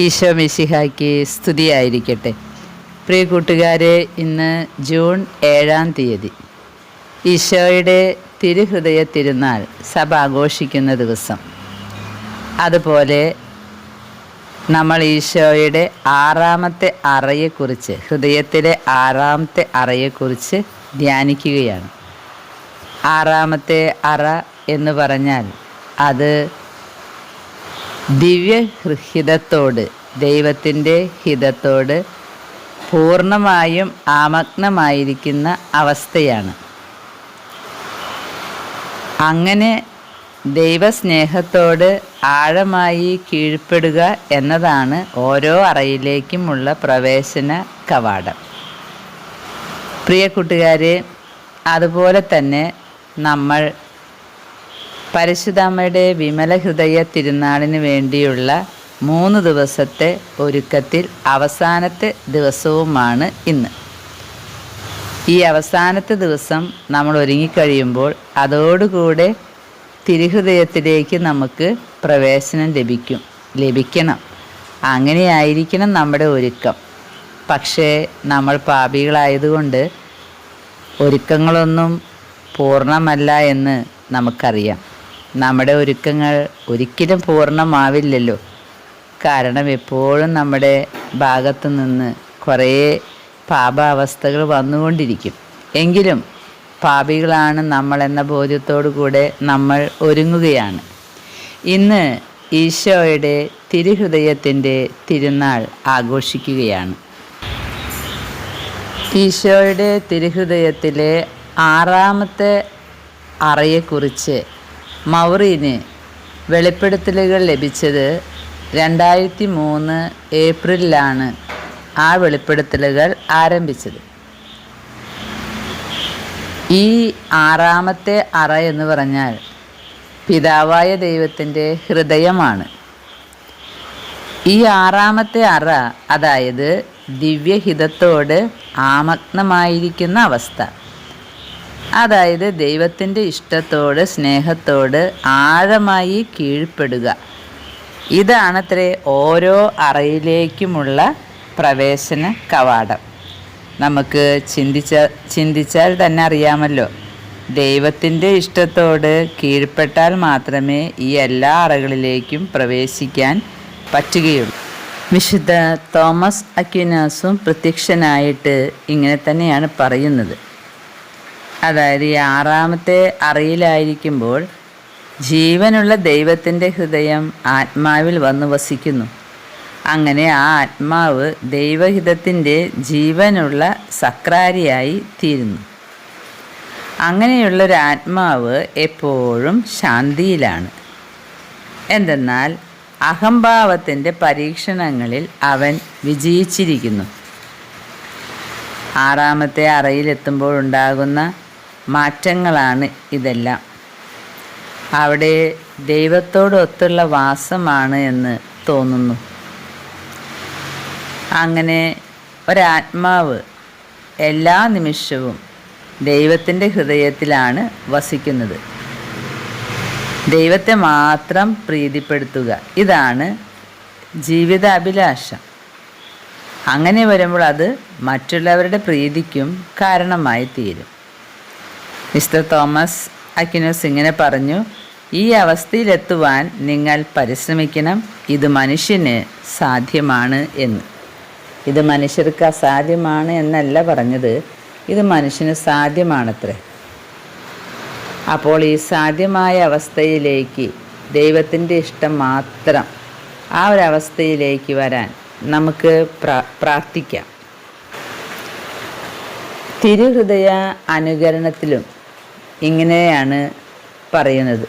ഈശോ മിശിഹായ്ക്ക് സ്തുതിയായിരിക്കട്ടെ. പ്രിയ കൂട്ടുകാരെ ഇന്ന് ജൂൺ ഏഴാം തീയതി. ഈശോയുടെ തിരുഹൃദയ തിരുനാൾ സഭ ആഘോഷിക്കുന്ന ദിവസം. അതുപോലെ നമ്മൾ ഈശോയുടെ ആറാമത്തെ അറയെക്കുറിച്ച് ഹൃദയത്തിലെ ആറാമത്തെ അറയെക്കുറിച്ച് ധ്യാനിക്കുകയാണ്. ആറാമത്തെ അറ എന്ന് പറഞ്ഞാൽ അത് ദിവ്യഹിതത്തോട് ദൈവത്തിന്റെ ഹിതത്തോട് പൂർണമായും ആമഗ്നമായിരിക്കുന്ന അവസ്ഥയാണ്. അങ്ങനെ ദൈവസ്നേഹത്തോട് ആഴമായി കീഴ്പ്പെടുക എന്നതാണ് ഓരോ അറയിലേക്കുമുള്ള പ്രവേശന കവാടം. പ്രിയ കൂട്ടുകാരെ അതുപോലെ തന്നെ നമ്മൾ പരിശുദ്ധമ്മയുടെ വിമല ഹൃദയ തിരുനാളിന് വേണ്ടിയുള്ള മൂന്ന് ദിവസത്തെ ഒരുക്കത്തിൽ അവസാനത്തെ ദിവസവുമാണ് ഇന്ന്. ഈ അവസാനത്തെ ദിവസം നമ്മൾ ഒരുങ്ങിക്കഴിയുമ്പോൾ അതോടുകൂടെ തിരുഹൃദയത്തിലേക്ക് നമുക്ക് പ്രവേശനം ലഭിക്കും ലഭിക്കണം. അങ്ങനെയായിരിക്കണം നമ്മുടെ ഒരുക്കം. പക്ഷേ നമ്മൾ പാപികളായതുകൊണ്ട് ഒരുക്കങ്ങളൊന്നും പൂർണമല്ല എന്ന് നമുക്കറിയാം. നമ്മുടെ ഒരുക്കങ്ങൾ ഒരിക്കലും പൂർണമാവില്ലല്ലോ. കാരണം എപ്പോഴും നമ്മുടെ ഭാഗത്തു നിന്ന് കുറേ പാപാവസ്ഥകൾ വന്നുകൊണ്ടിരിക്കും. എങ്കിലും പാപികളാണ് നമ്മൾ എന്ന ബോധ്യത്തോടു കൂടെ നമ്മൾ ഒരുങ്ങുകയാണ്. ഇന്ന് ഈശോയുടെ തിരുഹൃദയത്തിന്റെ തിരുനാൾ ആഘോഷിക്കുകയാണ്. ഈശോയുടെ തിരുഹൃദയത്തിലെ ആറാമത്തെ അറയെക്കുറിച്ച് മൗറീന് വെളിപ്പെടുത്തലുകൾ ലഭിച്ചത് രണ്ടായിരത്തി മൂന്ന് ഏപ്രിലാണ് ആ വെളിപ്പെടുത്തലുകൾ ആരംഭിച്ചത്. ഈ ആറാമത്തെ അറ എന്ന് പറഞ്ഞാൽ പിതാവായ ദൈവത്തിന്റെ ഹൃദയമാണ്. ഈ ആറാമത്തെ അറ അതായത് ദിവ്യഹിതത്തോട് ആമഗ്നമായിരിക്കുന്ന അവസ്ഥ. അതായത് ദൈവത്തിന്റെ ഇഷ്ടത്തോട് സ്നേഹത്തോട് ആഴമായി കീഴ്പ്പെടുക. ഇതാണത്രേ ഓരോ അറയിലേക്കുമുള്ള പ്രവേശന കവാടം. നമുക്ക് ചിന്തിച്ച ചിന്തിച്ചാൽ തന്നെ അറിയാമല്ലോ. ദൈവത്തിന്റെ ഇഷ്ടത്തോട് കീഴ്പ്പെട്ടാൽ മാത്രമേ ഈ എല്ലാ അറകളിലേക്കും പ്രവേശിക്കാൻ പറ്റുകയുള്ളൂ. വിശുദ്ധ തോമസ് അക്യുനാസും പ്രത്യക്ഷനായിട്ട് ഇങ്ങനെ തന്നെയാണ് പറയുന്നത്. അതായത് ഈ ആറാമത്തെ അറിയിലായിരിക്കുമ്പോൾ ജീവനുള്ള ദൈവത്തിന്റെ ഹൃദയം ആത്മാവിൽ വന്നു വസിക്കുന്നു. അങ്ങനെ ആ ആത്മാവ് ദൈവഹിതത്തിന്റെ ജീവനുള്ള സക്രാരിയായി തീരുന്നു. അങ്ങനെയുള്ളൊരു ആത്മാവ് എപ്പോഴും ശാന്തിയിലാണ്. എന്തെന്നാൽ അഹംഭാവത്തിന്റെ പരീക്ഷണങ്ങളിൽ അവൻ വിജയിച്ചിരിക്കുന്നു. ആറാമത്തെ അറയിലെത്തുമ്പോൾ ഉണ്ടാകുന്ന മാറ്റങ്ങളാണ് ഇതെല്ലാം. അവിടെ ദൈവത്തോടൊത്തുള്ള വാസമാണ് എന്ന് തോന്നുന്നു. അങ്ങനെ ഒരാത്മാവ് എല്ലാ നിമിഷവും ദൈവത്തിന്റെ ഹൃദയത്തിലാണ് വസിക്കുന്നത്. ദൈവത്തെ മാത്രം പ്രീതിപ്പെടുത്തുക. ഇതാണ് ജീവിതാഭിലാഷം. അങ്ങനെ വരുമ്പോൾ അത് മറ്റുള്ളവരുടെ പ്രീതിക്കും കാരണമായി തീരും. മിസ്റ്റർ തോമസ് അക്കിനോസ് ഇങ്ങനെ പറഞ്ഞു ഈ അവസ്ഥയിലെത്തുവാൻ നിങ്ങൾ പരിശ്രമിക്കണം. ഇത് മനുഷ്യന് സാധ്യമാണ് എന്ന്. ഇത് മനുഷ്യർക്ക് അസാധ്യമാണ് എന്നല്ല പറഞ്ഞത്. ഇത് മനുഷ്യന് സാധ്യമാണത്രേ. അപ്പോൾ ഈ സാധ്യമായ അവസ്ഥയിലേക്ക് ദൈവത്തിന്റെ ഇഷ്ടം മാത്രം ആ ഒരവസ്ഥയിലേക്ക് വരാൻ നമുക്ക് പ്രാർത്ഥിക്കാം. തിരുഹൃദയ അനുകരണത്തിലും ഇങ്ങനെയാണ് പറയുന്നത്.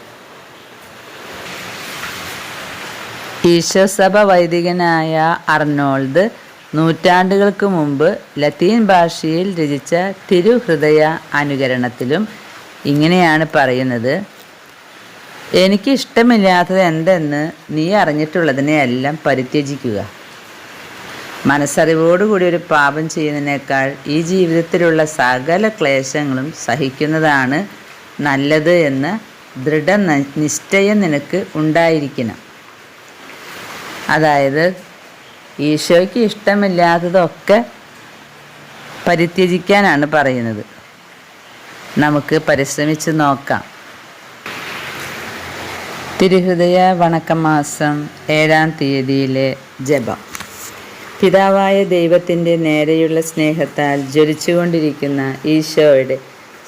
ഈശ്വസഭ വൈദികനായ അർണോൾഡ് നൂറ്റാണ്ടുകൾക്ക് മുമ്പ് ലത്തീൻ ഭാഷയിൽ രചിച്ച തിരുഹൃദയ അനുകരണത്തിലും ഇങ്ങനെയാണ് പറയുന്നത്. എനിക്ക് ഇഷ്ടമില്ലാത്തത് എന്തെന്ന് നീ അറിഞ്ഞിട്ടുള്ളതിനെയെല്ലാം പരിത്യജിക്കുക. മനസ്സറിവോടുകൂടി ഒരു പാപം ചെയ്യുന്നതിനേക്കാൾ ഈ ജീവിതത്തിലുള്ള സകല ക്ലേശങ്ങളും സഹിക്കുന്നതാണ് നല്ലത് എന്ന് ദൃഢ നിശ്ചയം നിനക്ക് ഉണ്ടായിരിക്കണം. അതായത് ഈശോയ്ക്ക് ഇഷ്ടമില്ലാത്തതൊക്കെ പരിത്യജിക്കാനാണ് പറയുന്നത്. നമുക്ക് പരിശ്രമിച്ച് നോക്കാം. തിരുഹൃദയ വണക്കമാസം ഏഴാം തീയതിയിലെ ജപം. പിതാവായ ദൈവത്തിന്റെ നേരെയുള്ള സ്നേഹത്താൽ ജ്വലിച്ചുകൊണ്ടിരിക്കുന്ന ഈശോയുടെ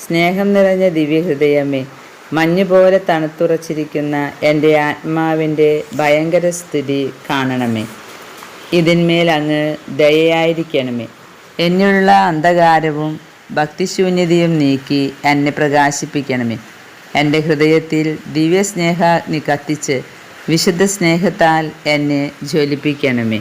സ്നേഹം നിറഞ്ഞ ദിവ്യഹൃദയമേ മഞ്ഞുപോലെ തണുത്തുറച്ചിരിക്കുന്ന എന്റെ ആത്മാവിന്റെ ഭയങ്കര സ്ഥിതി കാണണമേ. ഇതിന്മേൽ അങ്ങ് ദയയായിരിക്കണമേ. എന്നുള്ള അന്ധകാരവും ഭക്തിശൂന്യതയും നീക്കി എന്നെ പ്രകാശിപ്പിക്കണമേ. എന്റെ ഹൃദയത്തിൽ ദിവ്യസ്നേഹാഗ്നി കത്തിച്ച് വിശുദ്ധ സ്നേഹത്താൽ എന്നെ ജ്വലിപ്പിക്കണമേ.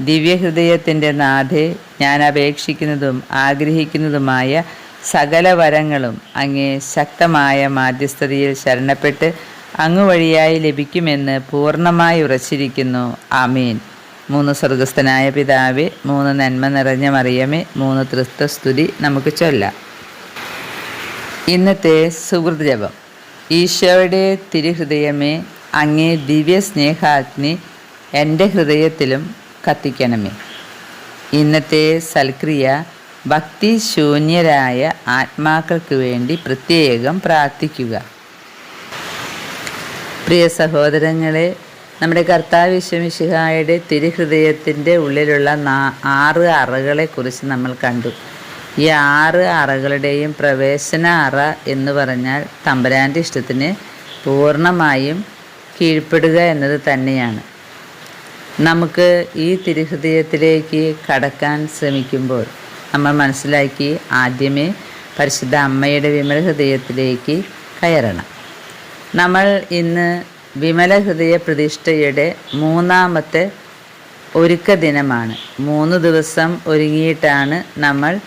ദിവ്യഹൃദയത്തിന്റെ നാഥെ ഞാൻ അപേക്ഷിക്കുന്നതും ആഗ്രഹിക്കുന്നതുമായ സകല വരങ്ങളും അങ്ങേ ശക്തമായ മാധ്യസ്ഥതയിൽ ശരണപ്പെട്ട് അങ്ങ് വഴിയായി ലഭിക്കുമെന്ന് പൂർണമായി ഉറച്ചിരിക്കുന്നു. ആമീൻ. മൂന്ന് സ്വർഗസ്ഥനായ പിതാവേ മൂന്ന് നന്മ നിറഞ്ഞ മറിയമേ മൂന്ന് തൃത്വസ്തുതി നമുക്ക് ചൊല്ലാം. ഇന്നത്തെ സുഹൃത് ജപം. ഈശോയുടെ തിരുഹൃദയമേ അങ്ങേ ദിവ്യ സ്നേഹാഗ്നി എന്റെ ഹൃദയത്തിലും കത്തിക്കണമേ. ഇന്നത്തെ സൽക്രിയ ഭക്തി ഭക്തിശൂന്യരായ ആത്മാക്കൾക്ക് വേണ്ടി പ്രത്യേകം പ്രാർത്ഥിക്കുക. പ്രിയ സഹോദരങ്ങളെ നമ്മുടെ കർത്താവ് വിശ്വമിശിഹായുടെ തിരുഹൃദയത്തിന്റെ ഉള്ളിലുള്ള നാ ആറ് അറകളെക്കുറിച്ച് നമ്മൾ കണ്ടു. ഈ ആറ് അറകളുടെയും പ്രവേശന അറ എന്ന് പറഞ്ഞാൽ തമ്പരാന്റെ ഇഷ്ടത്തിന് പൂർണമായും കീഴ്പ്പെടുക എന്നത് തന്നെയാണ്. നമുക്ക് ഈ തിരുഹൃദയത്തിലേക്ക് കടക്കാൻ ശ്രമിക്കുമ്പോൾ നമ്മൾ മനസ്സിലാക്കി ആദ്യമേ പരിശുദ്ധ അമ്മയുടെ വിമല ഹൃദയത്തിലേക്ക് കയറണം. നമ്മൾ ഇന്ന് വിമല ഹൃദയ പ്രതിഷ്ഠയുടെ മൂന്നാമത്തെ ഒരുക്ക ദിനമാണ്. മൂന്ന് ദിവസം ഒരുങ്ങിയിട്ടാണ് നമ്മൾ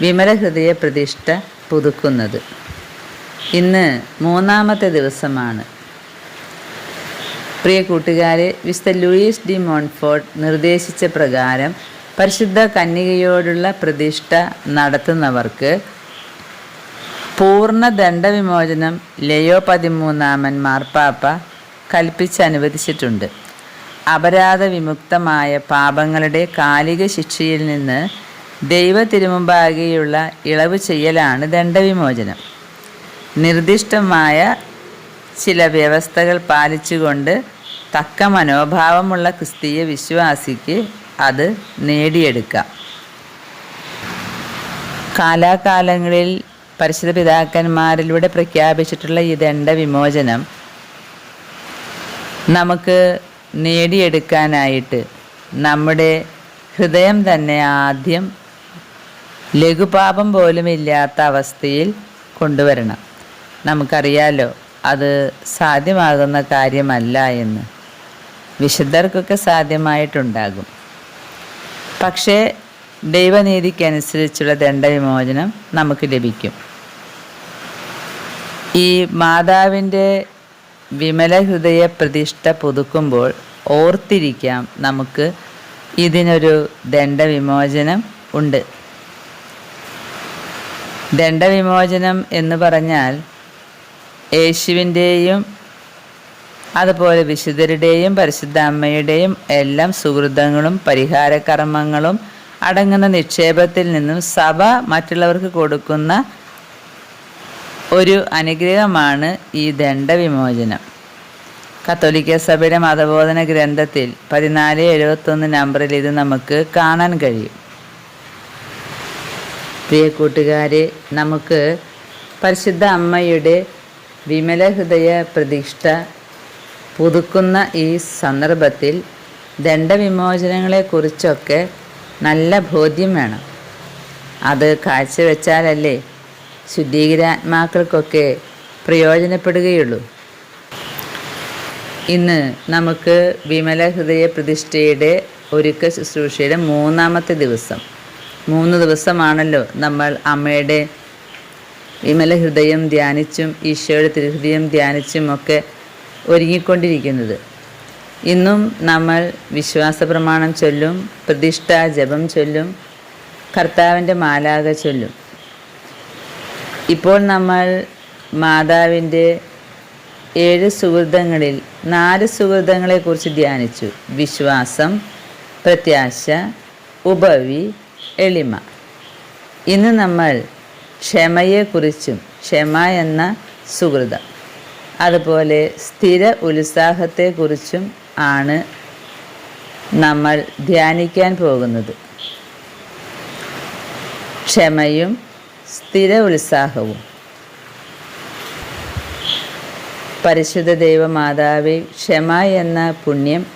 വിമല ഹൃദയ പ്രതിഷ്ഠ പുതുക്കുന്നത്. ഇന്ന് മൂന്നാമത്തെ ദിവസമാണ്. പ്രിയ കൂട്ടുകാരെ വിശുദ്ധ ലൂയിസ് ഡി മോൺഫോർട്ട് നിർദ്ദേശിച്ച പ്രകാരം പരിശുദ്ധ കന്യകയോടുള്ള പ്രതിഷ്ഠ നടത്തുന്നവർക്ക് പൂർണ ദണ്ഡവിമോചനം ലയോ പതിമൂന്നാമൻ മാർപ്പാപ്പ കൽപ്പിച്ചനുവദിച്ചിട്ടുണ്ട് അപരാധ വിമുക്തമായ പാപങ്ങളുടെ കാലിക ശിക്ഷയിൽ നിന്ന് ദൈവ തിരുമുമ്പാകെയുള്ള ഇളവ് ചെയ്യലാണ് ദണ്ഡവിമോചനം. നിർദ്ദിഷ്ടമായ ചില വ്യവസ്ഥകൾ പാലിച്ചുകൊണ്ട് തക്ക മനോഭാവമുള്ള ക്രിസ്തീയ വിശ്വാസിക്ക് അത് നേടിയെടുക്കാം. കാലാകാലങ്ങളിൽ പരിശുദ്ധ പിതാക്കന്മാരിലൂടെ പ്രഖ്യാപിച്ചിട്ടുള്ള ഈ ദണ്ഡ വിമോചനം നമുക്ക് നേടിയെടുക്കാനായിട്ട് നമ്മുടെ ഹൃദയം തന്നെ ആദ്യം ലഘുപാപം പോലും ഇല്ലാത്ത അവസ്ഥയിൽ കൊണ്ടുവരണം. നമുക്കറിയാലോ അത് സാധ്യമാകുന്ന കാര്യമല്ല എന്ന്. വിശുദ്ധർക്കൊക്കെ സാധ്യമായിട്ടുണ്ടാകും. പക്ഷേ ദൈവനീതിക്കനുസരിച്ചുള്ള ദണ്ഡവിമോചനം നമുക്ക് ലഭിക്കും. ഈ മാതാവിന്റെ വിമല ഹൃദയ പ്രതിഷ്ഠ പുതുക്കുമ്പോൾ ഓർത്തിരിക്കാം നമുക്ക് ഇതിനൊരു ദണ്ഡവിമോചനം ഉണ്ട്. ദണ്ഡവിമോചനം എന്ന് പറഞ്ഞാൽ യേശുവിന്റെയും അതുപോലെ വിശുദ്ധരുടെയും പരിശുദ്ധ അമ്മയുടെയും എല്ലാം സുഹൃതങ്ങളും പരിഹാരകർമ്മങ്ങളും അടങ്ങുന്ന നിക്ഷേപത്തിൽ നിന്നും സഭ മറ്റുള്ളവർക്ക് കൊടുക്കുന്ന ഒരു അനുഗ്രഹമാണ് ഈ ദണ്ഡവിമോചനം. കത്തോലിക്ക സഭയുടെ മതബോധന ഗ്രന്ഥത്തിൽ പതിനാല് എഴുപത്തൊന്ന് നമ്പറിൽ ഇത് നമുക്ക് കാണാൻ കഴിയും. പ്രിയ കൂട്ടുകാരെ നമുക്ക് പരിശുദ്ധ അമ്മയുടെ വിമല ഹൃദയ പുതുക്കുന്ന ഈ സന്ദർഭത്തിൽ ദണ്ഡവിമോചനങ്ങളെക്കുറിച്ചൊക്കെ നല്ല ബോധ്യം വേണം. അത് കാഴ്ചവെച്ചാലല്ലേ ശുദ്ധീകരാത്മാക്കൾക്കൊക്കെ പ്രയോജനപ്പെടുകയുള്ളൂ. ഇന്ന് നമുക്ക് വിമല ഹൃദയ പ്രതിഷ്ഠയുടെ ഒരുക്ക ശുശ്രൂഷയുടെ മൂന്നാമത്തെ ദിവസം. മൂന്ന് ദിവസമാണല്ലോ നമ്മൾ അമ്മയുടെ വിമല ഹൃദയം ധ്യാനിച്ചും ഈശോയുടെ തിരുഹൃദയം ധ്യാനിച്ചും ഒക്കെ ഒരുങ്ങിക്കൊണ്ടിരിക്കുന്നത്. ഇന്നും നമ്മൾ വിശ്വാസ പ്രമാണം ചൊല്ലും പ്രതിഷ്ഠ ജപം ചൊല്ലും കർത്താവിന്റെ മാലാക ചൊല്ലും. ഇപ്പോൾ നമ്മൾ മാതാവിന്റെ ഏഴ് സുഹൃതങ്ങളിൽ നാല് സുഹൃതങ്ങളെക്കുറിച്ച് ധ്യാനിച്ചു. വിശ്വാസം പ്രത്യാശ ഉപവി എളിമ. ഇന്ന് നമ്മൾ ക്ഷമയെക്കുറിച്ചും ക്ഷമ എന്ന സുഹൃതം. അതുപോലെ സ്ഥിര ഉത്സാഹത്തെക്കുറിച്ചും ആണ് നമ്മൾ ധ്യാനിക്കാൻ പോകുന്നത്. ക്ഷമയും സ്ഥിര ഉത്സാഹവും. പരിശുദ്ധ ദൈവമാതാവെ ക്ഷമ എന്ന പുണ്യം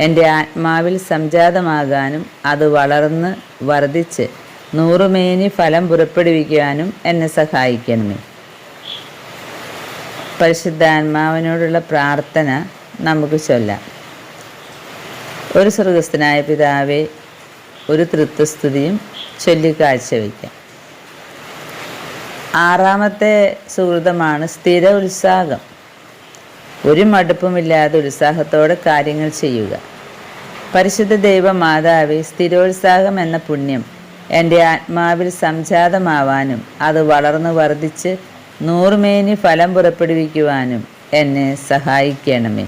എന്റെ ആത്മാവിൽ സംജാതമാകാനും അത് വളർന്ന് വർദ്ധിച്ച് നൂറുമേനി ഫലം പുറപ്പെടുവിക്കാനും എന്നെ സഹായിക്കണമേ. പരിശുദ്ധാത്മാവിനോടുള്ള പ്രാർത്ഥന നമുക്ക് ചൊല്ലാം. ഒരു സ്വർഗസ്ഥനായ പിതാവെ ഒരു തൃത്വസ്തുതിയും ചൊല്ലിക്കാഴ്ച വയ്ക്കാം ആറാമത്തെ സുഹൃതമാണ് സ്ഥിര ഉത്സാഹം. ഒരു മടുപ്പുമില്ലാതെ ഉത്സാഹത്തോടെ കാര്യങ്ങൾ ചെയ്യുക. പരിശുദ്ധ ദൈവ മാതാവെ സ്ഥിരോത്സാഹം എന്ന പുണ്യം എന്റെ ആത്മാവിൽ സംജാതമാവാനും അത് വളർന്നു വർദ്ധിച്ച് നൂറുമേനി ഫലം പുറപ്പെടുവിക്കുവാനും എന്നെ സഹായിക്കണമേ.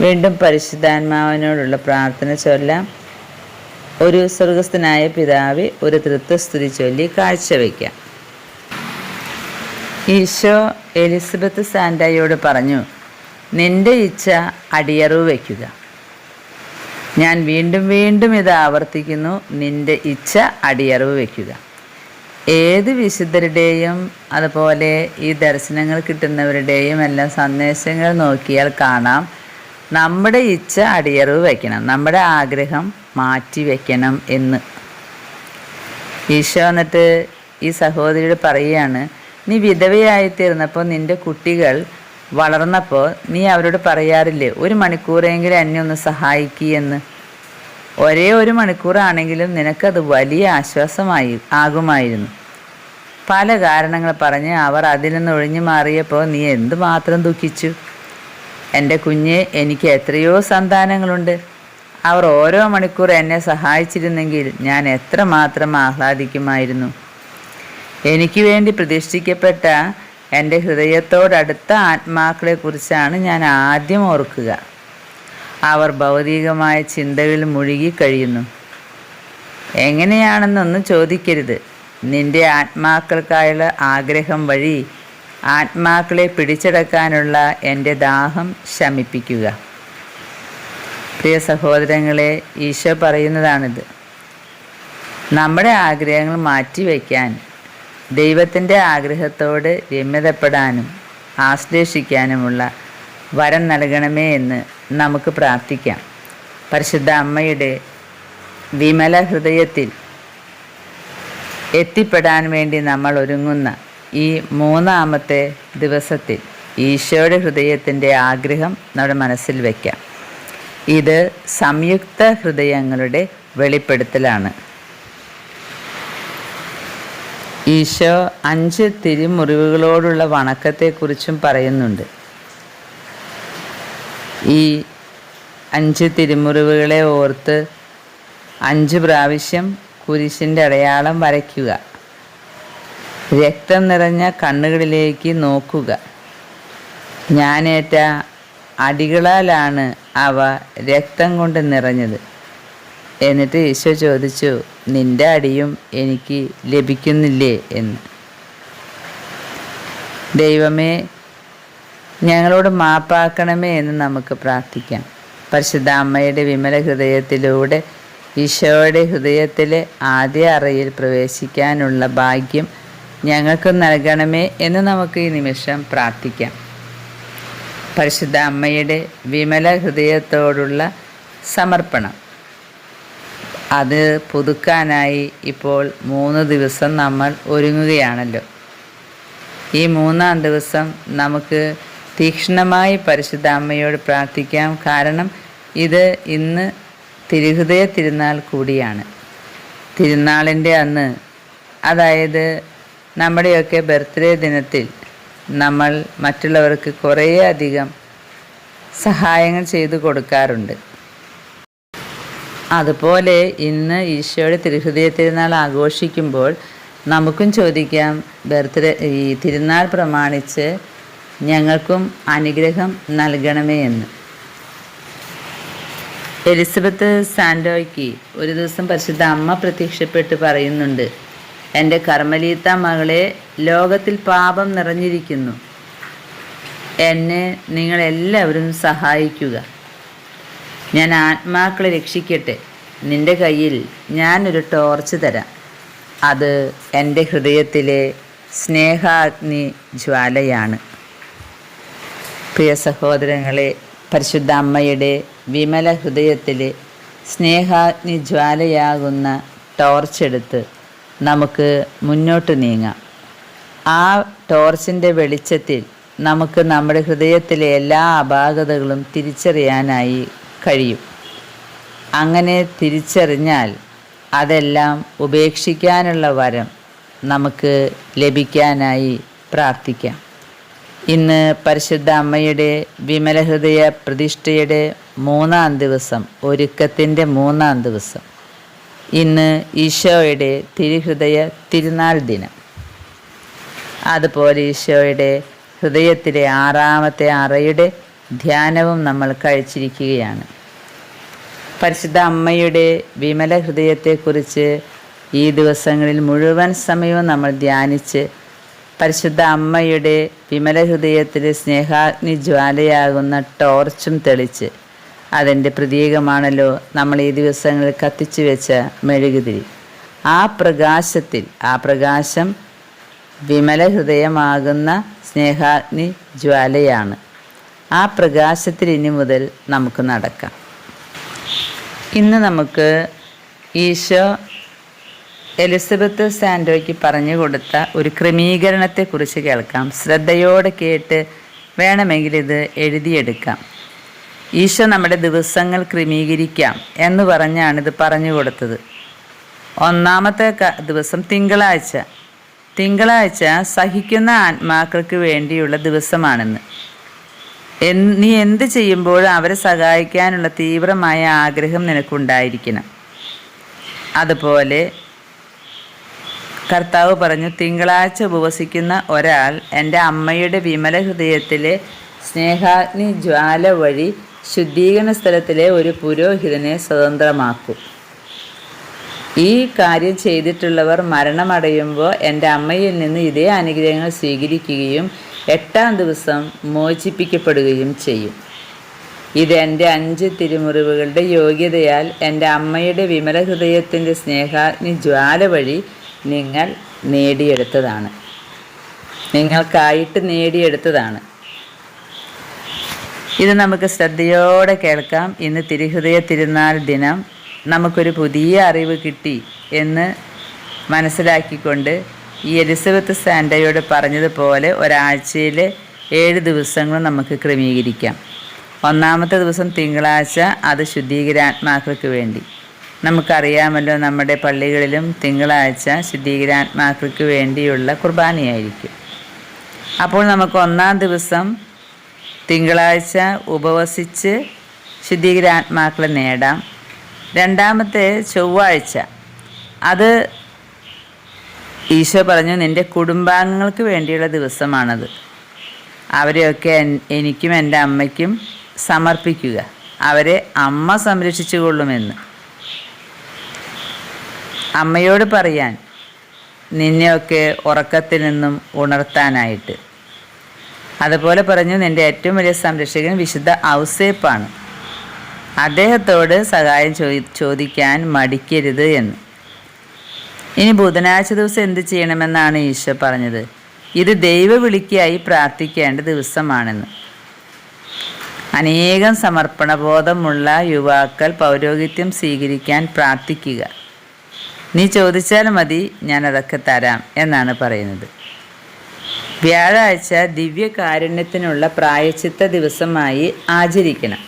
വീണ്ടും പരിശുദ്ധാത്മാവിനോടുള്ള പ്രാർത്ഥന ചൊല്ലാം. ഒരു സ്വർഗസ്ഥനായ പിതാവെ ഒരു തൃത്വസ്തുതി ചൊല്ലി കാഴ്ചവെക്കാം. ഈശോ എലിസബത്ത് സാൻഡയോട് പറഞ്ഞു നിന്റെ ഇച്ഛ അടിയറവ് വയ്ക്കുക. ഞാൻ വീണ്ടും വീണ്ടും ഇത് ആവർത്തിക്കുന്നു നിന്റെ ഇച്ഛ അടിയറവ് വയ്ക്കുക. ഏത് വിശുദ്ധരുടെയും അതുപോലെ ഈ ദർശനങ്ങൾ കിട്ടുന്നവരുടെയും എല്ലാം സന്ദേശങ്ങൾ നോക്കിയാൽ കാണാം. നമ്മുടെ ഇച്ഛ അടിയറവ് വയ്ക്കണം നമ്മുടെ ആഗ്രഹം മാറ്റി വയ്ക്കണം എന്ന്. ഈശോ എന്നിട്ട് ഈ സഹോദരിയോട് പറയുകയാണ് നീ വിധവയായി തീർന്നപ്പോൾ നിന്റെ കുട്ടികൾ വളർന്നപ്പോൾ നീ അവരോട് പറയാറില്ലേ ഒരു മണിക്കൂറെങ്കിലും എന്നെ ഒന്ന് സഹായിക്കുകയെന്ന് ഒരേ ഒരു മണിക്കൂറാണെങ്കിലും നിനക്കത് വലിയ ആശ്വാസമായി ആകുമായിരുന്നു. പല കാരണങ്ങൾ പറഞ്ഞ് അവർ അതിൽ നിന്ന് ഒഴിഞ്ഞു മാറിയപ്പോൾ നീ എന്തുമാത്രം ദുഃഖിച്ചു? എന്റെ കുഞ്ഞ് എനിക്ക് എത്രയോ സന്താനങ്ങളുണ്ട്. അവർ ഓരോ മണിക്കൂർ എന്നെ സഹായിച്ചിരുന്നെങ്കിൽ ഞാൻ എത്രമാത്രം ആഹ്ലാദിക്കുമായിരുന്നു. എനിക്ക് വേണ്ടി പ്രതിഷ്ഠിക്കപ്പെട്ട എന്റെ ഹൃദയത്തോടടുത്ത ആത്മാക്കളെക്കുറിച്ചാണ് ഞാൻ ആദ്യം ഓർക്കുക. അവർ ഭൗതികമായ ചിന്തകളിൽ മുഴുകി കഴിയുന്നു. എങ്ങനെയാണെന്നൊന്നും ചോദിക്കരുത്. നിന്റെ ആത്മാക്കൾക്കായുള്ള ആഗ്രഹം വഴി ആത്മാക്കളെ പിടിച്ചെടുക്കാനുള്ള എന്റെ ദാഹം ശമിപ്പിക്കുക. പ്രിയ സഹോദരങ്ങളെ ഈശോ പറയുന്നതാണിത്. നമ്മുടെ ആഗ്രഹങ്ങൾ മാറ്റിവെക്കാൻ ദൈവത്തിന്റെ ആഗ്രഹത്തോട് രമ്യതപ്പെടാനും ആശ്ലേഷിക്കാനുമുള്ള വരം നൽകണമേ എന്ന് നമുക്ക് പ്രാർത്ഥിക്കാം. പരിശുദ്ധ അമ്മയുടെ വിമല ഹൃദയത്തിൽ എത്തിപ്പെടാൻ വേണ്ടി നമ്മൾ ഒരുങ്ങുന്ന ഈ മൂന്നാമത്തെ ദിവസത്തിൽ ഈശോയുടെ ഹൃദയത്തിന്റെ ആഗ്രഹം നമ്മുടെ മനസ്സിൽ വയ്ക്കാം ഇത് സംയുക്ത ഹൃദയങ്ങളുടെ വെളിപ്പെടുത്തലാണ്. ഈശോ അഞ്ച് തിരുമുറിവുകളോടുള്ള വണക്കത്തെക്കുറിച്ചും പറയുന്നുണ്ട്. ഈ അഞ്ച് തിരുമുറിവുകളെ ഓർത്ത് അഞ്ച് പ്രാവശ്യം കുരിശിന്റെ അടയാളം വരയ്ക്കുക. രക്തം നിറഞ്ഞ കണ്ണുകളിലേക്ക് നോക്കുക. ഞാനേറ്റ അടികളാലാണ് അവ രക്തം കൊണ്ട് നിറഞ്ഞത്. എന്നിട്ട് ഈശോ ചോദിച്ചു നിന്റെ അടിയും എനിക്ക് ലഭിക്കുന്നില്ലേ? എന്ന്. ദൈവമേ ഞങ്ങളോട് മാപ്പാക്കണമേ എന്ന് നമുക്ക് പ്രാർത്ഥിക്കാം. പരിശുദ്ധ അമ്മയുടെ വിമല ഹൃദയത്തിലൂടെ ഈശോയുടെ ഹൃദയത്തിലെ ആദ്യ അറയിൽ പ്രവേശിക്കാനുള്ള ഭാഗ്യം ഞങ്ങൾക്ക് നൽകണമേ എന്ന് നമുക്ക് ഈ നിമിഷം പ്രാർത്ഥിക്കാം. പരിശുദ്ധ അമ്മയുടെ വിമല ഹൃദയത്തോടുള്ള സമർപ്പണം. അത് പുതുക്കാനായി ഇപ്പോൾ മൂന്ന് ദിവസം നമ്മൾ ഒരുങ്ങുകയാണല്ലോ. ഈ മൂന്നാം ദിവസം നമുക്ക് തീക്ഷ്ണമായി പരിശുദ്ധ അമ്മയോട് പ്രാർത്ഥിക്കാം. കാരണം ഇത് ഇന്ന് തിരുഹൃദയ തിരുനാൾ കൂടിയാണ്. തിരുനാളിന്റെ അന്ന് അതായത് നമ്മുടെയൊക്കെ ബർത്ത്ഡേ ദിനത്തിൽ നമ്മൾ മറ്റുള്ളവർക്ക് കുറേയധികം സഹായങ്ങൾ ചെയ്തു കൊടുക്കാറുണ്ട്. അതുപോലെ ഇന്ന് ഈശോയുടെ തിരുഹൃദയ തിരുനാൾ ആഘോഷിക്കുമ്പോൾ നമുക്കും ചോദിക്കാം ബർത്ത്ഡേ ഈ തിരുനാൾ പ്രമാണിച്ച് ഞങ്ങൾക്കും അനുഗ്രഹം നൽകണമേ എന്ന്. എലിസബത്ത് സാൻഡോയ്ക്ക് ഒരു ദിവസം പരിശുദ്ധ അമ്മ പ്രത്യക്ഷപ്പെട്ട് പറയുന്നുണ്ട് എന്റെ കർമ്മലീത്ത മകളെ ലോകത്തിൽ പാപം നിറഞ്ഞിരിക്കുന്നു. എന്നെ നിങ്ങളെല്ലാവരും സഹായിക്കുക. ഞാൻ ആത്മാക്കളെ രക്ഷിക്കട്ടെ. നിന്റെ കയ്യിൽ ഞാനൊരു ടോർച്ച് തരാം. അത് എന്റെ ഹൃദയത്തിലെ സ്നേഹാഗ്നി ജ്വാലയാണ്. പ്രിയ സഹോദരങ്ങളെ പരിശുദ്ധ അമ്മയുടെ വിമല ഹൃദയത്തിലെ സ്നേഹാഗ്നി ജ്വാലയാകുന്ന ടോർച്ചെടുത്ത് നമുക്ക് മുന്നോട്ട് നീങ്ങാം. ആ ടോർച്ചിന്റെ വെളിച്ചത്തിൽ നമുക്ക് നമ്മുടെ ഹൃദയത്തിലെ എല്ലാ അപാകതകളും തിരിച്ചറിയാനായി കഴിയും. അങ്ങനെ തിരിച്ചറിഞ്ഞാൽ അതെല്ലാം ഉപേക്ഷിക്കാനുള്ള വരം നമുക്ക് ലഭിക്കാനായി പ്രാർത്ഥിക്കാം. ഇന്ന് പരിശുദ്ധ അമ്മയുടെ വിമലഹൃദയ പ്രതിഷ്ഠയുടെ മൂന്നാം ദിവസം ഒരുക്കത്തിന്റെ മൂന്നാം ദിവസം. ഇന്ന് ഈശോയുടെ തിരുഹൃദയ തിരുനാൾ ദിനം. അതുപോലെ ഈശോയുടെ ഹൃദയത്തിലെ ആറാമത്തെ അറയുടെ ധ്യാനവും നമ്മൾ കഴിച്ചിരിക്കുകയാണ്. പരിശുദ്ധ അമ്മയുടെ വിമല ഹൃദയത്തെക്കുറിച്ച് ഈ ദിവസങ്ങളിൽ മുഴുവൻ സമയവും നമ്മൾ ധ്യാനിച്ച് പരിശുദ്ധ അമ്മയുടെ വിമല ഹൃദയത്തിലെ സ്നേഹാഗ്നി ജ്വാലയാകുന്ന ടോർച്ചും തെളിച്ച് അതിന്റെ പ്രതീകമാണല്ലോ നമ്മൾ ഈ ദിവസങ്ങളിൽ കത്തിച്ചു വെച്ച മെഴുകുതിരി. ആ പ്രകാശത്തിൽ ആ പ്രകാശം വിമല ഹൃദയമാകുന്ന സ്നേഹാഗ്നി ജ്വാലയാണ് ആ പ്രകാശത്തിൽ ഇനി മുതൽ നമുക്ക് നടക്കാം. ഇന്ന് നമുക്ക് ഈശോ എലിസബത്ത് സാൻഡോയ്ക്ക് പറഞ്ഞു കൊടുത്ത ഒരു ക്രമീകരണത്തെക്കുറിച്ച് കേൾക്കാം. ശ്രദ്ധയോടെ കേട്ട് വേണമെങ്കിൽ ഇത് എഴുതിയെടുക്കാം. ഈശോ നമ്മുടെ ദിവസങ്ങൾ ക്രമീകരിക്കാം എന്ന് പറഞ്ഞാണ് ഇത് പറഞ്ഞു കൊടുത്തത്. ഒന്നാമത്തെ ദിവസം തിങ്കളാഴ്ച. തിങ്കളാഴ്ച സഹിക്കുന്ന ആത്മാക്കൾക്ക് വേണ്ടിയുള്ള ദിവസമാണെന്ന്. നീ എന്ത് ചെയ്യുമ്പോഴും അവരെ സഹായിക്കാനുള്ള തീവ്രമായ ആഗ്രഹം നിനക്കുണ്ടായിരിക്കണം. അതുപോലെ കർത്താവ് പറഞ്ഞു തിങ്കളാഴ്ച ഉപവസിക്കുന്ന ഒരാൾ എന്റെ അമ്മയുടെ വിമല ഹൃദയത്തിലെ സ്നേഹാഗ്നി ജ്വാല വഴി ശുദ്ധീകരണ സ്ഥലത്തിലെ ഒരു പുരോഹിതനെ സ്വതന്ത്രമാക്കും. ഈ കാര്യം ചെയ്തിട്ടുള്ളവർ മരണമടയുമ്പോൾ എന്റെ അമ്മയിൽ നിന്ന് ഇതേ അനുഗ്രഹങ്ങൾ സ്വീകരിക്കുകയും എട്ടാം ദിവസം മോചിപ്പിക്കപ്പെടുകയും ചെയ്യും. ഇത് എന്റെ അഞ്ച് തിരുമുറിവുകളുടെ യോഗ്യതയാൽ എന്റെ അമ്മയുടെ വിമല ഹൃദയത്തിന്റെ സ്നേഹാഗ്നി ജ്വാല വഴി നിങ്ങൾ നേടിയെടുത്തതാണ്. നിങ്ങൾക്കായിട്ട് നേടിയെടുത്തതാണ്. ഇത് നമുക്ക് ശ്രദ്ധയോടെ കേൾക്കാം. ഇന്ന് തിരുഹൃദയ തിരുനാൾ ദിനം. നമുക്കൊരു പുതിയ അറിവ് കിട്ടി എന്ന് മനസ്സിലാക്കിക്കൊണ്ട് ഈ എലിസബത്ത് സാൻഡയോട് പറഞ്ഞതുപോലെ ഒരാഴ്ചയിൽ ഏഴ് ദിവസങ്ങൾ നമുക്ക് ക്രമീകരിക്കാം. ഒന്നാമത്തെ ദിവസം തിങ്കളാഴ്ച അത് ശുദ്ധീകരാത്മാക്കൾക്ക് വേണ്ടി. നമുക്കറിയാമല്ലോ നമ്മുടെ പള്ളികളിലും തിങ്കളാഴ്ച ശുദ്ധീകരാത്മാക്കൾക്ക് വേണ്ടിയുള്ള കുർബാനയായിരിക്കും. അപ്പോൾ നമുക്ക് ഒന്നാം ദിവസം തിങ്കളാഴ്ച ഉപവസിച്ച് ശുദ്ധീകരാത്മാക്കളെ നേടാം. രണ്ടാമത്തെ ചൊവ്വാഴ്ച. അത് ഈശോ പറഞ്ഞു നിന്റെ കുടുംബാംഗങ്ങൾക്ക് വേണ്ടിയുള്ള ദിവസമാണത്. അവരെയൊക്കെ എനിക്കും എന്റെ അമ്മയ്ക്കും സമർപ്പിക്കുക. അവരെ അമ്മ സംരക്ഷിച്ചു കൊള്ളുമെന്ന് അമ്മയോട് പറയാൻ നിന്നെയൊക്കെ ഉറക്കത്തിൽ നിന്നും ഉണർത്താനായിട്ട്. അതുപോലെ പറഞ്ഞു നിന്റെ ഏറ്റവും വലിയ സംരക്ഷകൻ വിശുദ്ധ ഔസേപ്പാണ്. അദ്ദേഹത്തോട് സഹായം ചോദിക്കാൻ മടിക്കരുത് എന്ന്. ഇനി ബുധനാഴ്ച ദിവസം എന്ത് ചെയ്യണമെന്നാണ് ഈശോ പറഞ്ഞത്? ഇത് ദൈവ വിളിക്കായി പ്രാർത്ഥിക്കേണ്ട ദിവസമാണെന്ന്. അനേകം സമർപ്പണബോധമുള്ള യുവാക്കൾ പൗരോഹിത്യം സ്വീകരിക്കാൻ പ്രാർത്ഥിക്കുക. നീ ചോദിച്ചാൽ മതി ഞാനതൊക്കെ തരാം എന്നാണ് പറയുന്നത്. വ്യാഴാഴ്ച ദിവ്യകാരുണ്യത്തിനുള്ള പ്രായച്ചിത്ത ദിവസമായി ആചരിക്കണം.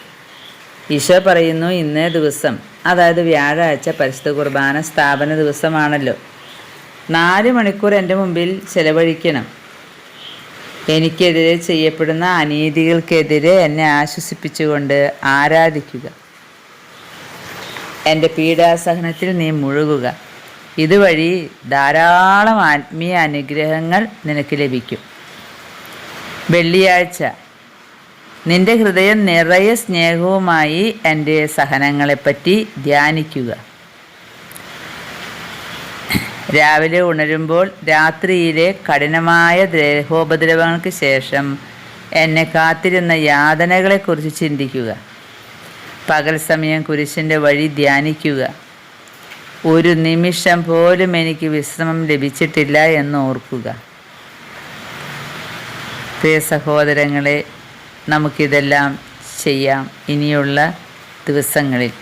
ഈശോ പറയുന്നു ഇന്നേ ദിവസം അതായത് വ്യാഴാഴ്ച പരിശുദ്ധ കുർബാന സ്ഥാപന ദിവസമാണല്ലോ. നാല് മണിക്കൂർ എന്റെ മുമ്പിൽ ചെലവഴിക്കണം. എനിക്കെതിരെ ചെയ്യപ്പെടുന്ന അനീതികൾക്കെതിരെ എന്നെ ആശ്വസിപ്പിച്ചുകൊണ്ട് ആരാധിക്കുക. എന്റെ പീഡാസഹനത്തിൽ നീ മുഴുകുക. ഇതുവഴി ധാരാളം ആത്മീയ അനുഗ്രഹങ്ങൾ നിനക്ക് ലഭിക്കും. വെള്ളിയാഴ്ച. നിന്റെ ഹൃദയം നിറയെ സ്നേഹവുമായി എന്റെ സഹനങ്ങളെപ്പറ്റി ധ്യാനിക്കുക. രാവിലെ ഉണരുമ്പോൾ രാത്രിയിലെ കഠിനമായ ദേഹോപദ്രവങ്ങൾക്ക് ശേഷം എന്നെ കാത്തിരുന്ന യാതനകളെക്കുറിച്ച് ചിന്തിക്കുക. പകൽ സമയം കുരിശിന്റെ വഴി ധ്യാനിക്കുക. ഒരു നിമിഷം പോലും എനിക്ക് വിശ്രമം ലഭിച്ചിട്ടില്ല എന്ന് ഓർക്കുക. പ്രിയ സഹോദരങ്ങളെ നമുക്കിതെല്ലാം ചെയ്യാം ഇനിയുള്ള ദിവസങ്ങളിൽ.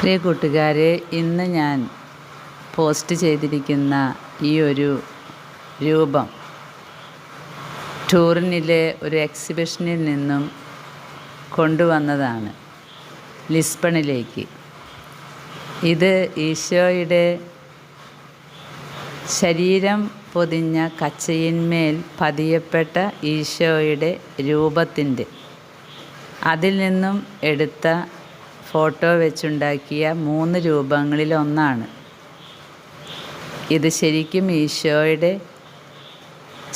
പ്രിയ കൂട്ടുകാരെ ഇന്ന് ഞാൻ പോസ്റ്റ് ചെയ്തിരിക്കുന്ന ഈ ഒരു രൂപം ടൂറിനിലെ ഒരു എക്സിബിഷനിൽ നിന്നും കൊണ്ടുവന്നതാണ്. ലിസ്ബണിലേക്ക്. ഇത് ഈശോയുടെ ശരീരം പൊതിഞ്ഞ കച്ചയിന്മേൽ പതിയപ്പെട്ട ഈശോയുടെ രൂപത്തിന്റെ. അതിൽ നിന്നും എടുത്ത ഫോട്ടോ വെച്ചുണ്ടാക്കിയ മൂന്ന് രൂപങ്ങളിൽ ഒന്നാണ്. ഇത് ശരിക്കും ഈശോയുടെ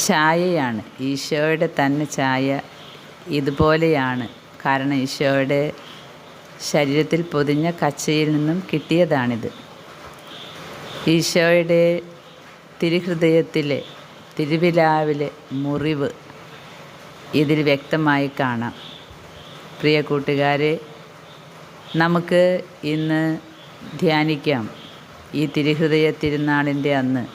ഛായയാണ്. ഈശോയുടെ തന്നെ ഛായ ഇതുപോലെയാണ്. കാരണം ഈശോയുടെ ശരീരത്തിൽ പൊതിഞ്ഞ കച്ചയിൽ നിന്നും കിട്ടിയതാണിത്. ഈശോയുടെ തിരുഹൃദയത്തിലെ തിരുവിലാവിലെ മുറിവ് ഇതിൽ വ്യക്തമായി കാണാം. പ്രിയ കൂട്ടുകാരെ നമുക്ക് ഇന്ന് ധ്യാനിക്കാം ഈ തിരുഹൃദയ തിരുനാളിന്റെ അന്ന്.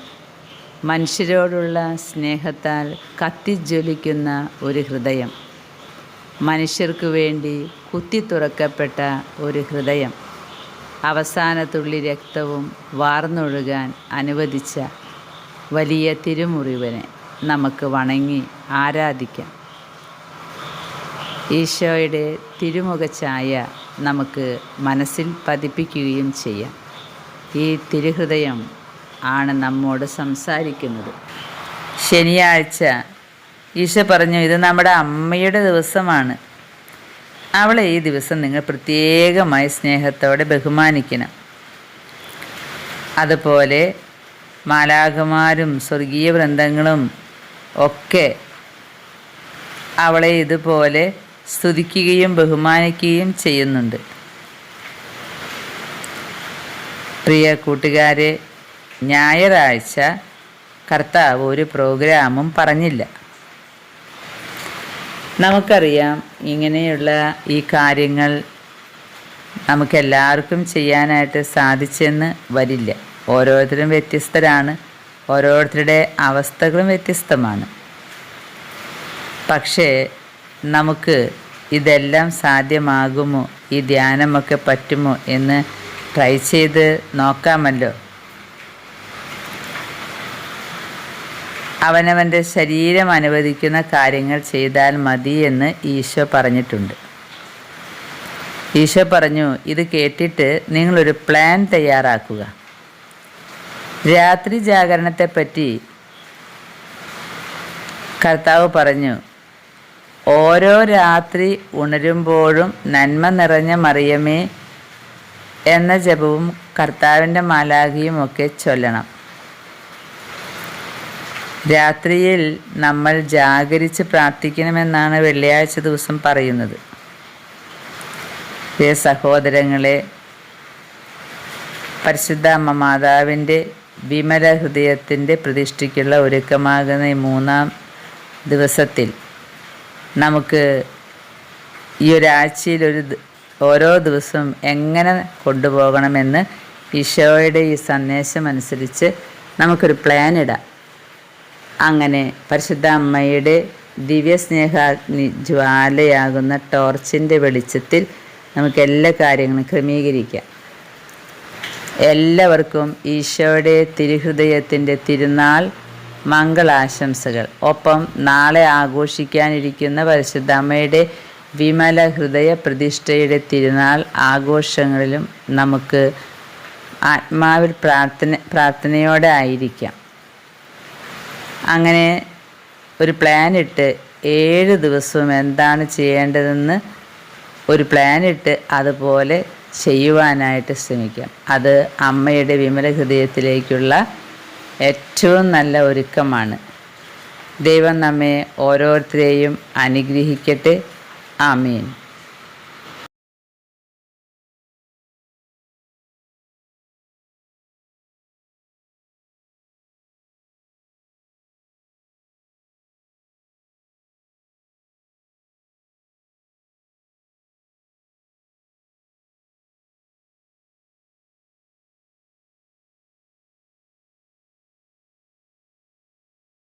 മനുഷ്യരോടുള്ള സ്നേഹത്താൽ കത്തിജ്വലിക്കുന്ന ഒരു ഹൃദയം. മനുഷ്യർക്ക് വേണ്ടി കുത്തി തുറക്കപ്പെട്ട ഒരു ഹൃദയം. അവസാനത്തുള്ളി രക്തവും വാർന്നൊഴുകാൻ അനുവദിച്ച വലിയ തിരുമുറിവനെ നമുക്ക് വണങ്ങി ആരാധിക്കാം. ഈശോയുടെ തിരുമുഖ ഛായ നമുക്ക് മനസ്സിൽ പതിപ്പിക്കുകയും ചെയ്യാം. ഈ തിരുഹൃദയം ആണ് നമ്മോട് സംസാരിക്കുന്നത്. ശനിയാഴ്ച ഈശോ പറഞ്ഞു ഇത് നമ്മുടെ അമ്മയുടെ ദിവസമാണ്. അവളെ ഈ ദിവസം നിങ്ങൾ പ്രത്യേകമായി സ്നേഹത്തോടെ ബഹുമാനിക്കണം. അതുപോലെ മാലാഖമാരും സ്വർഗീയ വൃന്ദങ്ങളും ഒക്കെ അവളെ ഇതുപോലെ സ്തുതിക്കുകയും ബഹുമാനിക്കുകയും ചെയ്യുന്നുണ്ട്. പ്രിയ കൂട്ടുകാരെ ഞായറാഴ്ച കർത്താവ് ഒരു പ്രോഗ്രാമും പറഞ്ഞില്ല. നമുക്കറിയാം ഇങ്ങനെയുള്ള ഈ കാര്യങ്ങൾ നമുക്കെല്ലാവർക്കും ചെയ്യാനായിട്ട് സാധിച്ചെന്ന് വരില്ല. ഓരോരുത്തരും വ്യത്യസ്തരാണ്. ഓരോരുത്തരുടെ അവസ്ഥകളും വ്യത്യസ്തമാണ്. പക്ഷേ നമുക്ക് ഇതെല്ലാം സാധ്യമാകുമോ? ഈ ധ്യാനമൊക്കെ പറ്റുമോ എന്ന് ട്രൈ ചെയ്ത് നോക്കാമല്ലോ. അവനവന്റെ ശരീരം അനുവദിക്കുന്ന കാര്യങ്ങൾ ചെയ്താൽ മതി എന്ന് ഈശോ പറഞ്ഞിട്ടുണ്ട്. ഈശോ പറഞ്ഞു ഇത് കേട്ടിട്ട് നിങ്ങളൊരു പ്ലാൻ തയ്യാറാക്കുക. രാത്രി ജാഗരണത്തെപ്പറ്റി കർത്താവ് പറഞ്ഞു ഓരോ രാത്രി ഉണരുമ്പോഴും നന്മ നിറഞ്ഞ മറിയമേ എന്ന ജപവും കർത്താവിന്റെ മാലാഖിയും ഒക്കെ ചൊല്ലണം. രാത്രിയിൽ നമ്മൾ ജാഗരിച്ച് പ്രാർത്ഥിക്കണമെന്നാണ് വെള്ളിയാഴ്ച ദിവസം പറയുന്നത്. പ്രിയ സഹോദരങ്ങളെ പരിശുദ്ധ അമ്മ മാതാവിന്റെ വിമല ഹൃദയത്തിന്റെ പ്രതിഷ്ഠയ്ക്കുള്ള ഒരുക്കമാകുന്ന ഈ മൂന്നാം ദിവസത്തിൽ നമുക്ക് ഈ ഒരാഴ്ചയിൽ ഒരു ഓരോ ദിവസവും എങ്ങനെ കൊണ്ടുപോകണമെന്ന് ഈശോയുടെ ഈ സന്ദേശം അനുസരിച്ച് നമുക്കൊരു പ്ലാൻ ഇടാം. അങ്ങനെ പരിശുദ്ധ അമ്മയുടെ ദിവ്യസ്നേഹാഗ്നി ജ്വാലയാകുന്ന ടോർച്ചിന്റെ വെളിച്ചത്തിൽ നമുക്ക് എല്ലാ കാര്യങ്ങളും ക്രമീകരിക്കാം. എല്ലാവർക്കും ഈശോയുടെ തിരുഹൃദയത്തിന്റെ തിരുനാൾ മംഗളാശംസകൾ. ഒപ്പം നാളെ ആഘോഷിക്കാനിരിക്കുന്ന പരിശുദ്ധ അമ്മയുടെ വിമല ഹൃദയ പ്രതിഷ്ഠയുടെ തിരുനാൾ ആഘോഷങ്ങളിലും നമുക്ക് ആത്മാവിൽ പ്രാർത്ഥന പ്രാർത്ഥനയോടെ ആയിരിക്കാം. അങ്ങനെ ഒരു പ്ലാൻ ഇട്ട് ഏഴ് ദിവസവും എന്താണ് ചെയ്യേണ്ടതെന്ന് ഒരു പ്ലാൻ ഇട്ട് അതുപോലെ ചെയ്യുവാനായിട്ട് ശ്രമിക്കാം. അത് അമ്മയുടെ വിമല ഹൃദയത്തിലേക്കുള്ള ഏറ്റവും നല്ല ഒരുക്കമാണ്. ദൈവം നമ്മെ ഓരോരുത്തരെയും അനുഗ്രഹിക്കട്ടെ. ആമീൻ.